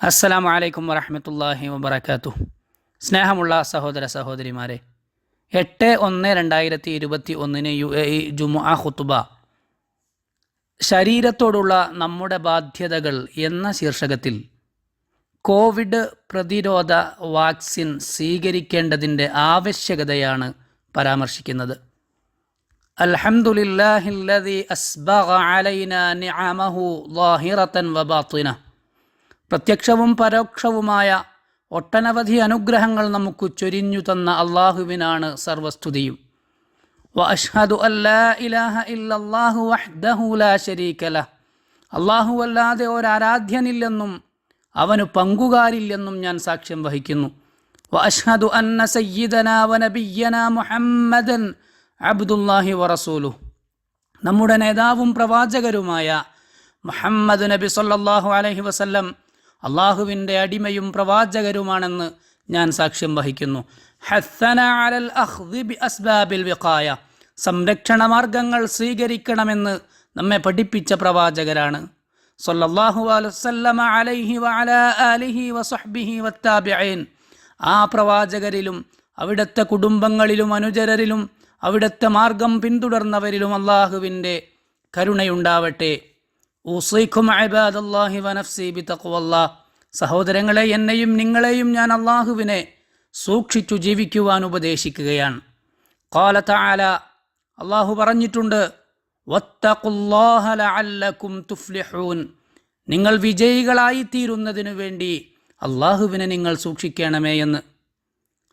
അസ്സലാമു അലൈക്കും വറഹമത്തല്ലാഹി വബർക്കാത്തു സ്നേഹമുള്ള സഹോദര സഹോദരിമാരെ എട്ട് ഒന്ന് രണ്ടായിരത്തി ഇരുപത്തി ഒന്നിന് യു എ ഇ ജുമുഅ ഖുത്തുബ ശരീരത്തോടുള്ള നമ്മുടെ ബാധ്യതകൾ എന്ന ശീർഷകത്തിൽ കോവിഡ് പ്രതിരോധ വാക്സിൻ സ്വീകരിക്കേണ്ടതിന്റെ ആവശ്യകതയാണ് പരാമർശിക്കുന്നത്. അൽഹംദുലില്ലാഹില്ലദി അസ്ബഗ അലൈന നിഅമഹു ളാഹിറതൻ പ്രത്യക്ഷവും പരോക്ഷവുമായ ഒട്ടനവധി അനുഗ്രഹങ്ങൾ നമുക്ക് ചൊരിഞ്ഞു തന്ന അള്ളാഹുവിനാണ് സർവസ്തുതിയും. വ അഷ്ഹദു അല്ലാ ഇലാഹ ഇല്ലല്ലാഹു വഹ്ദഹു ലാ ശരീക ലഹ്. അള്ളാഹു അല്ലാതെ ഒരാരാധ്യനില്ലെന്നും അവന് പങ്കുകാരില്ലെന്നും ഞാൻ സാക്ഷ്യം വഹിക്കുന്നു. വഅഷ്ഹദു അന്ന മുഹമ്മദൻ അബ്ദുല്ലാഹി വറസൂലു നമ്മുടെ നേതാവും പ്രവാചകരുമായ മുഹമ്മദ് നബി സല്ലല്ലാഹു അലൈഹി വസല്ലം അള്ളാഹുവിന്റെ അടിമയും പ്രവാചകരുമാണെന്ന് ഞാൻ സാക്ഷ്യം വഹിക്കുന്നു. ഹസ്സന അലൽ അസ്ബാബിൽ സംരക്ഷണ മാർഗങ്ങൾ സ്വീകരിക്കണമെന്ന് നമ്മെ പഠിപ്പിച്ച പ്രവാചകരാണ്. അലൈഹി വഅല വസഹ്ബിഹി ആ പ്രവാചകരിലും അവിടുത്തെ കുടുംബങ്ങളിലും അനുചരരിലും അവിടുത്തെ മാർഗം പിന്തുടർന്നവരിലും അള്ളാഹുവിന്റെ കരുണയുണ്ടാവട്ടെ. ഊസൈഖും അബാദല്ലാഹി വനഫ്സി ബി തഖ്വല്ലാ സഹോദരങ്ങളെ എന്നെയും നിങ്ങളെയും ഞാൻ അള്ളാഹുവിനെ സൂക്ഷിച്ചു ജീവിക്കുവാൻ ഉപദേശിക്കുകയാണ്. ഖാല ആല അള്ളാഹു പറഞ്ഞിട്ടുണ്ട് വത്തഖുല്ലാഹ ലഅല്ലക്കും തുഫ്ലിഹൂൻ. നിങ്ങൾ വിജയികളായി തീരുന്നതിനു വേണ്ടി അള്ളാഹുവിനെ നിങ്ങൾ സൂക്ഷിക്കണമേ എന്ന്.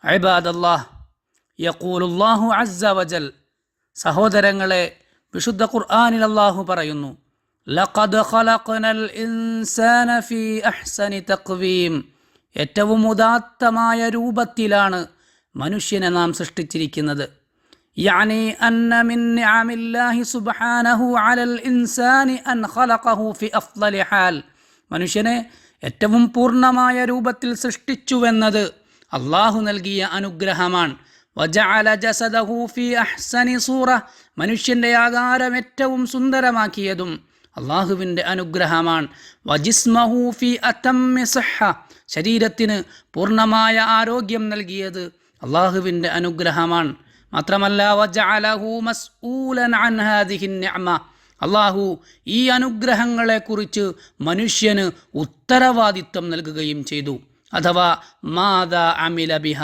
അബാദല്ലാഹ് യഖൂലുല്ലാഹു അസ്സ വജൽ. സഹോദരങ്ങളെ വിശുദ്ധ ഖുർആാനിൽ അള്ളാഹു പറയുന്നു ലഖദ് ഖലഖ്നൽ ഇൻസാന ഫീ അഹ്സനി തഖ്വീം ഏറ്റവും ഉദാത്തമായ രൂപത്തിലാണ് മനുഷ്യനെ നാം സൃഷ്ടിച്ചിരിക്കുന്നത്. യാനി അന്ന മിൻ നിഅമില്ലാഹി സുബ്ഹാനഹു അലൽ ഇൻസാനി അൻ ഖലഖഹു ഫി അഫ്ളലി ഹാൽ. മനുഷ്യനെ ഏറ്റവും പൂർണമായ രൂപത്തിൽ സൃഷ്ടിച്ചുവെന്നത് അള്ളാഹു നൽകിയ അനുഗ്രഹമാണ്. വജഅല ജസദഹു ഫി അഹ്സനി സൂറ. മനുഷ്യന്റെ ആകാരം ഏറ്റവും സുന്ദരമാക്കിയതും അള്ളാഹുവിന്റെ അനുഗ്രഹമാണ്. വജിസ്മഹു ഫി അതമ്മി സഹ ശരീരത്തിന് പൂർണമായ ആരോഗ്യം നൽകിയത് അള്ളാഹുവിന്റെ അനുഗ്രഹമാണ്. മാത്രമല്ല വജഅലഹു മസ്ഊലൻ അൻ അള്ളാഹു ഈ അനുഗ്രഹങ്ങളെക്കുറിച്ച് മനുഷ്യന് ഉത്തരവാദിത്വം നൽകുകയും ചെയ്തു. അഥവാ മാതാ അമില ബിഹ.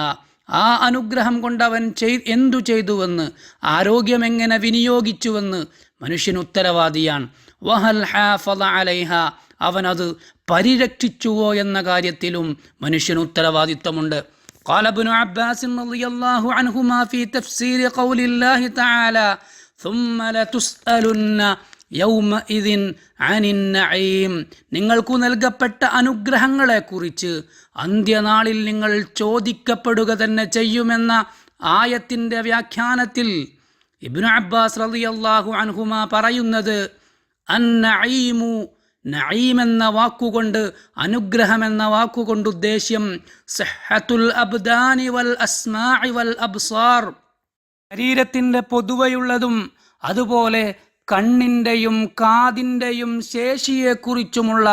ആ അനുഗ്രഹം കൊണ്ടവൻ ചെയ് എന്തു ചെയ്തുവെന്ന് ആരോഗ്യം എങ്ങനെ വിനിയോഗിച്ചുവെന്ന് മനുഷ്യൻ ഉത്തരവാദിയാണ്. വഹൽ ഹാഫള അലൈഹ അവനത് പരിരക്ഷിച്ചുവോ എന്ന കാര്യത്തിലും മനുഷ്യന് ഉത്തരവാദിത്വമുണ്ട് قال ابن عباس رضي الله عنهما في تفسير قول الله تعالى ثم لتسألن യൗമഇദിൻ അനിന്നഈം നിങ്ങൾക്കു നൽകപ്പെട്ട അനുഗ്രഹങ്ങളെക്കുറിച്ച് അന്ത്യനാളിൽ നിങ്ങൾ ചോദിക്കപ്പെടുക തന്നെ ചെയ്യുമെന്ന ആയത്തിൻ്റെ വ്യാഖ്യാനത്തിൽ ഇബ്നു അബ്ബാസ് റളിയല്ലാഹു അൻഹുമ പറയുന്നത് അന്നഈമു നഈം വാക്കുകൊണ്ട് അനുഗ്രഹം എന്ന വാക്കുകൊണ്ട് ഉദ്ദേശ്യം സഹത്തുൽ അബ്ദാനി വൽ അസ്മാഇ വൽ അബ്സാർ. ശരീരത്തിന്റെ പൊതുവെയുള്ളതും അതുപോലെ കണ്ണിന്റെയും കാതിന്റെയും ശേഷിയെക്കുറിച്ചുമുള്ള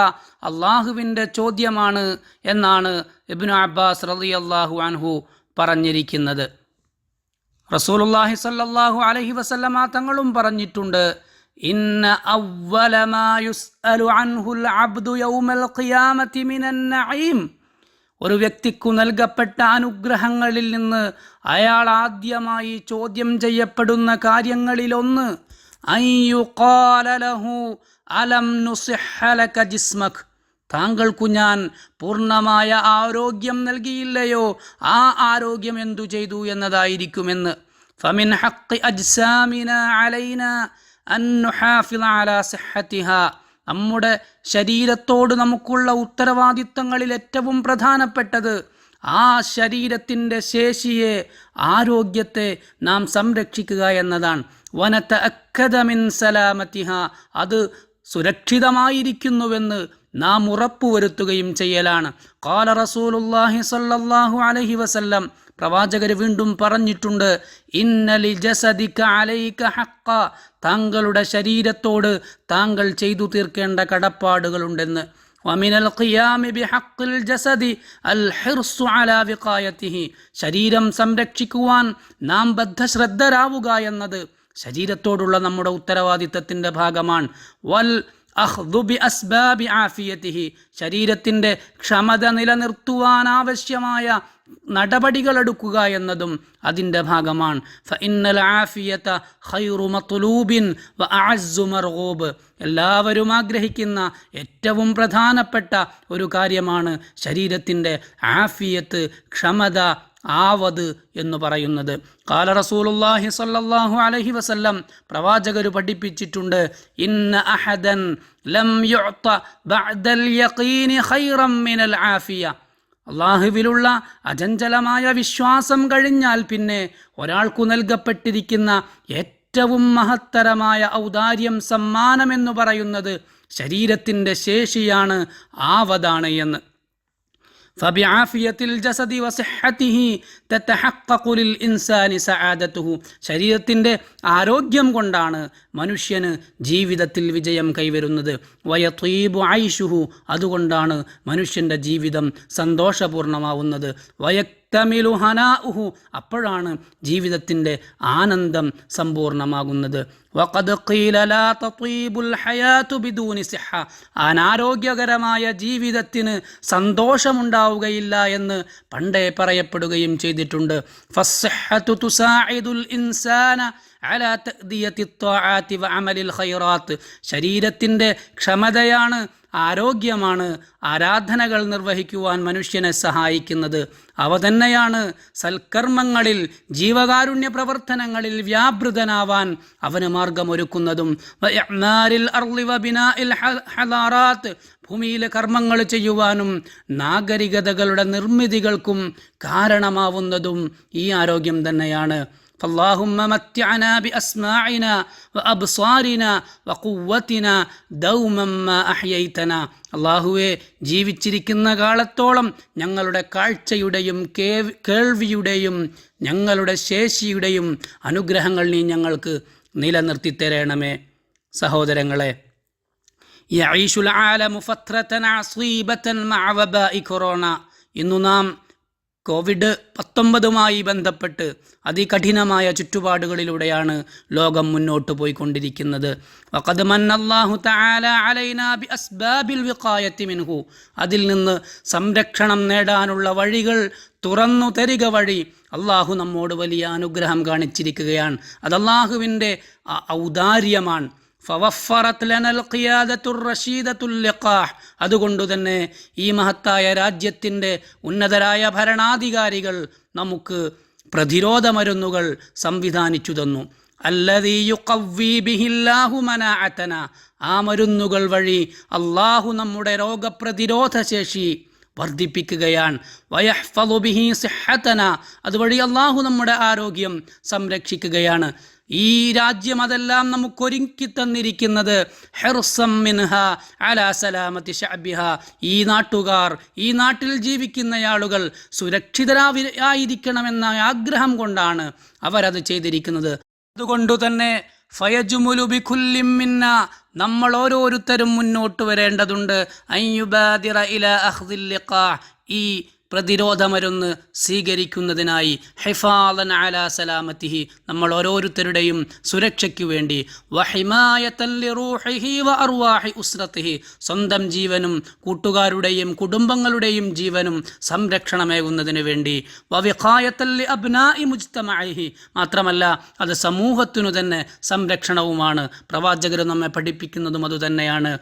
അള്ളാഹുവിന്റെ ചോദ്യമാണ് എന്നാണ് ഇബ്നു അബ്ബാസ് റലി അള്ളാഹു അൻഹു പറഞ്ഞിരിക്കുന്നത്. റസൂലുല്ലാഹി സല്ലാഹു അലഹി വസല്ലമ തങ്ങളും പറഞ്ഞിട്ടുണ്ട് ഇന്ന يسال عنه العبد يوم القيامه من النعيم ഒരു വ്യക്തിക്കു നൽകപ്പെട്ട അനുഗ്രഹങ്ങളിൽ നിന്ന് അയാൾ ആദ്യമായി ചോദ്യം ചെയ്യപ്പെടുന്ന കാര്യങ്ങളിലൊന്ന് അലം ജിസ്മഖ് താങ്കൾക്കു ഞാൻ പൂർണമായ ആരോഗ്യം നൽകിയില്ലയോ? ആ ആരോഗ്യം എന്തു ചെയ്തു എന്നതായിരിക്കുമെന്ന്. ഫമിൻ ഹക്ക് അജ്സാമിന അലൈന നമ്മുടെ ശരീരത്തോട് നമുക്കുള്ള ഉത്തരവാദിത്തങ്ങളിൽ ഏറ്റവും പ്രധാനപ്പെട്ടത് ആ ശരീരത്തിന്റെ ശേഷിയെ ആരോഗ്യത്തെ നാം സംരക്ഷിക്കുക എന്നതാണ്. വനത്ത അക്കദമിൻ സലാമത്തിഹ. അത് സുരക്ഷിതമായിരിക്കുന്നുവെന്ന് നാം ഉറപ്പുവരുത്തുകയും ചെയ്യലാണ് കാല റസൂലുല്ലാഹി സല്ലല്ലാഹു അലൈഹി വസല്ലം പ്രവാചകർ വീണ്ടും പറഞ്ഞിട്ടുണ്ട് ഇന്നലി ജസദിക അലൈക ഹക്ക താങ്കളുടെ ശരീരത്തോട് താങ്കൾ ചെയ്തു തീർക്കേണ്ട കടപ്പാടുകളുണ്ടെന്ന് ومن القيام بحق الجسد الحرص على وقايته ശരീരം സംരക്ഷിക്കുവാൻ നാം ബദ്ധശ്രദ്ധരാവുക എന്നത് ശരീരത്തോടുള്ള നമ്മുടെ ഉത്തരവാദിത്തത്തിൻ്റെ ഭാഗമാണ് വൽ അഹ്ദുബി അസ്ബാബി ആഫിയത്തിഹി. ശരീരത്തിന്റെ ക്ഷമത നിലനിർത്തുവാൻ ആവശ്യമായ നടപടികളെടുക്കുക എന്നതും അതിന്റെ ഭാഗമാണ്. ഫ ഇന്നൽ ആഫിയത മത്ലൂബിൻ വ മർഗൂബ്. എല്ലാവരും ആഗ്രഹിക്കുന്ന ഏറ്റവും പ്രധാനപ്പെട്ട ഒരു കാര്യമാണ് ശരീരത്തിന്റെ ആഫിയത്ത് ക്ഷമത ആവത് എന്ന് പറയുന്നത്. കാല റസൂലുല്ലാഹി സല്ലല്ലാഹു അലൈഹി വസല്ലം പ്രവാചകർ പഠിപ്പിച്ചിട്ടുണ്ട്. ഇന്ന അഹദൻ ലം യുഅത ബഅദൽ യഖീനി ഖൈറം മിനൽ ആഫിയ. അള്ളാഹുവിലുള്ള അചഞ്ചലമായ വിശ്വാസം കഴിഞ്ഞാൽ പിന്നെ ഒരാൾക്കു നൽകപ്പെട്ടിരിക്കുന്ന ഏറ്റവും മഹത്തരമായ ഔദാര്യം സമ്മാനമെന്ന് പറയുന്നത് ശരീരത്തിന്റെ ശേഷിയാണ് ആവതാണ് എന്ന്. ശരീരത്തിന്റെ ആരോഗ്യം കൊണ്ടാണ് മനുഷ്യന് ജീവിതത്തിൽ വിജയം കൈവരുന്നത്. വയത്വീബു ആയിഷുഹു അതുകൊണ്ടാണ് മനുഷ്യന്റെ ജീവിതം സന്തോഷപൂർണമാവുന്നത് സന്തോഷപൂർണമാവുന്നത് വയക്തമിലു ഹനാഉഹു. അപ്പോഴാണ് ജീവിതത്തിന്റെ ആനന്ദം സമ്പൂർണമാകുന്നത്. അനാരോഗ്യകരമായ ജീവിതത്തിന് സന്തോഷമുണ്ടാവുകയില്ല എന്ന് പണ്ടേ പറയപ്പെടുകയും ചെയ്തിട്ടുണ്ട്. ശരീരത്തിന്റെ ക്ഷമതയാണ് ആരോഗ്യമാണ് ആരാധനകൾ നിർവഹിക്കുവാൻ മനുഷ്യനെ സഹായിക്കുന്നത്. അവ തന്നെയാണ് സൽക്കർമ്മങ്ങളിൽ ജീവകാരുണ്യ പ്രവർത്തനങ്ങളിൽ വ്യാപൃതനാവാൻ അവന് മാർഗമൊരുക്കുന്നതും. ഭൂമിയിലെ കർമ്മങ്ങൾ ചെയ്യുവാനും നാഗരികതകളുടെ നിർമ്മിതികൾക്കും കാരണമാവുന്നതും ഈ ആരോഗ്യം തന്നെയാണ്. فاللهم متعنا بأسماعنا وأبصارنا وقوتنا دوما ما أحييتنا അള്ളാഹുവെ ജീവിച്ചിരിക്കുന്ന കാലത്തോളം ഞങ്ങളുടെ കാഴ്ചയുടെയും കേവ് കേൾവിയുടെയും ഞങ്ങളുടെ ശേഷിയുടെയും അനുഗ്രഹങ്ങൾ നീ ഞങ്ങൾക്ക് നിലനിർത്തി തരണമേ സഹോദരങ്ങളെ يعيش العالم فترة عصيبة مع وباء كورونا ഇന്നു നാം കോവിഡ് പത്തൊമ്പതുമായി ബന്ധപ്പെട്ട് അതികഠിനമായ ചുറ്റുപാടുകളിലൂടെയാണ് ലോകം മുന്നോട്ട് പോയിക്കൊണ്ടിരിക്കുന്നത്. വഖദ് മന്നല്ലാഹു തആല മിൻഹു. അതിൽ നിന്ന് സംരക്ഷണം നേടാനുള്ള വഴികൾ തുറന്നു തരിക വഴി അള്ളാഹു നമ്മോട് വലിയ അനുഗ്രഹം കാണിച്ചിരിക്കുകയാണ്. അത് അള്ളാഹുവിന്റെ ഔദാര്യമാണ്. അതുകൊണ്ട് തന്നെ ഈ മഹത്തായ രാജ്യത്തിന്റെ ഉന്നതരായ ഭരണാധികാരികൾ നമുക്ക് പ്രതിരോധ മരുന്നുകൾ സംവിധാനിച്ചു തന്നു. അല്ലദീ യുഖവ്വി ബിഹില്ലാഹു മനാഅതന. ആ മരുന്നുകൾ വഴി അള്ളാഹു നമ്മുടെ രോഗപ്രതിരോധ ശേഷി വർദ്ധിപ്പിക്കുകയാണ്. വയഹ്ഫലുബിഹി സിഹത്തന അതുവഴി അള്ളാഹു നമ്മുടെ ആരോഗ്യം സംരക്ഷിക്കുകയാണ്. ഈ രാജ്യം അതെല്ലാം നമുക്ക് ഒരുക്കി തന്നിരിക്കുന്നത് മിൻഹ അലാ സലാമത്തി ഷാബിഹ ഈ നാട്ടുകാർ ഈ നാട്ടിൽ ജീവിക്കുന്ന ആളുകൾ സുരക്ഷിതരായിരിക്കണമെന്ന ആഗ്രഹം കൊണ്ടാണ് അവരത് ചെയ്തിരിക്കുന്നത്. അതുകൊണ്ടു തന്നെ നമ്മൾ ഓരോരുത്തരും മുന്നോട്ട് വരേണ്ടതുണ്ട്. ഈ പ്രതിരോധ മരുന്ന് സ്വീകരിക്കുന്നതിനായി ഹെഫാലൻ അല സലാമത്തിഹി നമ്മൾ ഓരോരുത്തരുടെയും സുരക്ഷയ്ക്കു വേണ്ടി. ഉസ്രത്തിഹി. സ്വന്തം ജീവനും കൂട്ടുകാരുടെയും കുടുംബങ്ങളുടെയും ജീവനും സംരക്ഷണമേകുന്നതിന് വേണ്ടി. വവിഖായത്തല്ലി അബ്നായി മുജ്തമഅഹി മാത്രമല്ല അത് സമൂഹത്തിനു തന്നെ സംരക്ഷണവുമാണ്. പ്രവാചകർ നമ്മെ പഠിപ്പിക്കുന്നതും അതുതന്നെയാണ്.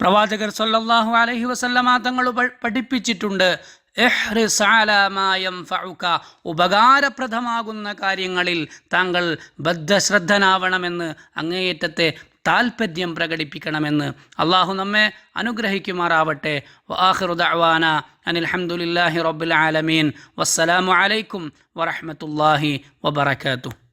പ്രവാചകർ സല്ലല്ലാഹു അലഹി വസല്ലമ തങ്ങൾ പഠിപ്പിച്ചിട്ടുണ്ട്. ഉപകാരപ്രദമാകുന്ന കാര്യങ്ങളിൽ താങ്കൾ ബദ്ധശ്രദ്ധനാവണമെന്ന് അങ്ങേയറ്റത്തെ താൽപ്പര്യം പ്രകടിപ്പിക്കണമെന്ന് അള്ളാഹു നമ്മെ അനുഗ്രഹിക്കുമാറാവട്ടെ. അനിൽ ഹംദുലില്ലാഹി റബ്ബിൽ ആലമീൻ. വസ്സലാമു അലൈക്കും വറഹ്മത്തുള്ളാഹി വബറകാതുഹു.